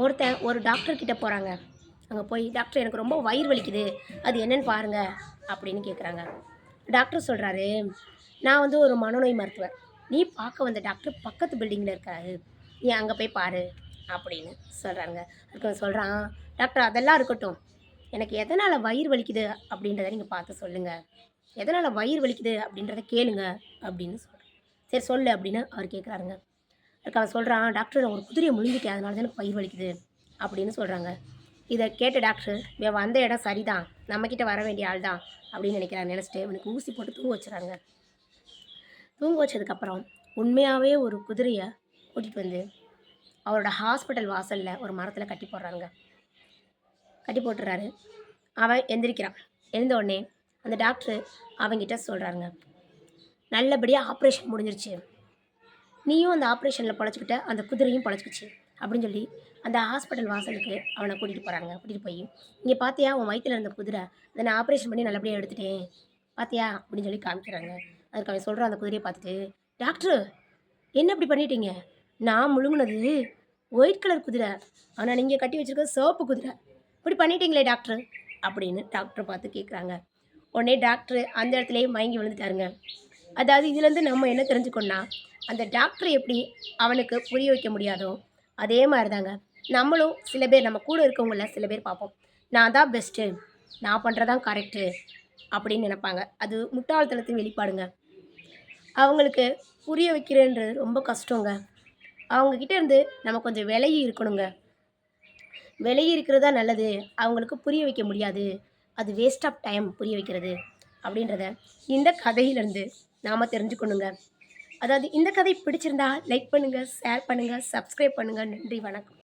ஒருத்தன் ஒரு டாக்டர்கிட்ட போகிறாங்க அங்கே போய் டாக்டர் எனக்கு ரொம்ப வயிறு வலிக்குது. அது என்னன்னு பாருங்க. அப்படின்னு கேட்குறாங்க டாக்டர் சொல்கிறாரு நான் வந்து ஒரு மனநோய் மருத்துவர் நீ பார்க்க வந்த டாக்டர் பக்கத்து பில்டிங்கில் இருக்காரு. நீ அங்கே போய் பாரு. அப்படின்னு சொல்கிறாங்க அதுக்கு சொல்கிறான் டாக்டர் அதெல்லாம் இருக்கட்டும். எனக்கு எதனால் வயிறு வலிக்குது அப்படின்றத நீங்கள் பார்த்து சொல்லுங்கள் எதனால் வயிறு வலிக்குது அப்படின்றத கேளுங்க. அப்படின்னு சொல்கிறேன் சரி சொல்லு அப்படின்னு அவர் கேட்குறாருங்க அதுக்கு அவன் சொல்கிறான் டாக்டர் நான் ஒரு குதிரையை முழுங்கிட்டேன். அதனால தான் எனக்கு பயிர் வலிக்குது. அப்படின்னு சொல்கிறாங்க இதை கேட்ட டாக்டர் இவன் வந்த இடம் சரிதான். நம்மக்கிட்ட வர வேண்டிய ஆள் தான். அப்படின்னு நினைக்கிறாங்க. நினச்சிட்டு இவனுக்கு ஊசி போட்டு தூங்க வச்சுறாங்க. தூங்க வச்சதுக்கப்புறம் உண்மையாகவே ஒரு குதிரையை கூட்டிகிட்டு வந்து அவரோட ஹாஸ்பிட்டல் வாசலில் ஒரு மரத்தில் கட்டி போடுறாங்க. கட்டி போட்டுறாரு. அவன் எந்திரிக்கிறான். எழுந்த உடனே அந்த டாக்டர் அவங்கிட்ட சொல்கிறாங்க நல்லபடியாக ஆப்ரேஷன் முடிஞ்சிருச்சு. நீயும் அந்த ஆப்ரேஷனில் பழச்சிக்கிட்ட அந்த குதிரையும் பழச்சிக்கிச்சு அப்படின்னு சொல்லி அந்த ஹாஸ்பிட்டல் வாசலுக்கு அவனை கூட்டிகிட்டு போகிறாங்க கூட்டிகிட்டு போய் இங்கே பார்த்தியா உன் வயிற்றில் இருந்த குதிரை? அதை நான் ஆப்ரேஷன் பண்ணி நல்லபடியாக எடுத்துட்டேன். பார்த்தியா அப்படின்னு சொல்லி காமிக்கிறாங்க. அதுக்கு அவன் சொல்கிறான் அந்த குதிரையை பார்த்துட்டு டாக்டர் என்ன இப்படி பண்ணிட்டீங்க? நான் முழுங்கினது ஒயிட் கலர் குதிரை. ஆனால் நீங்கள் கட்டி வச்சிருக்க சிவப்பு குதிரை. இப்படி பண்ணிட்டீங்களே டாக்டர்? அப்படின்னு டாக்டர் பார்த்து கேட்குறாங்க உடனே டாக்டர் அந்த இடத்துலையே மயங்கி விழுந்துட்டாருங்க. அதாவது இதுலேருந்து நம்ம என்ன தெரிஞ்சுக்கணும்னா அந்த டாக்டர் எப்படி அவனுக்கு புரிய வைக்க முடியாதோ அதே மாதிரி தாங்க நம்மளும் சில பேர் நம்ம கூட இருக்கவங்கள சில பேர் பார்ப்போம். நான் தான் பெஸ்ட்டு நான் பண்ணுறதான் கரெக்டு அப்படின்னு நினைப்பாங்க. அது முட்டாள்தனத்தின் வெளிப்பாடுங்க. அவங்களுக்கு புரிய வைக்கிறேன்றது ரொம்ப கஷ்டங்க. அவங்கக்கிட்ட இருந்து நம்ம கொஞ்சம் விலகி இருக்கணுங்க. விலகி இருக்கிறது தான் நல்லது. அவங்களுக்கு புரிய வைக்க முடியாது. அது வேஸ்ட் ஆஃப் டைம் புரிய வைக்கிறது அப்படின்றத இந்த கதையிலேருந்து நாம் தெரிஞ்சுக்கணுங்க. அதாவது இந்த கதை பிடிச்சிருந்தா லைக் பண்ணுங்கள் ஷேர் பண்ணுங்கள் சப்ஸ்கிரைப் பண்ணுங்கள் நன்றி வணக்கம்.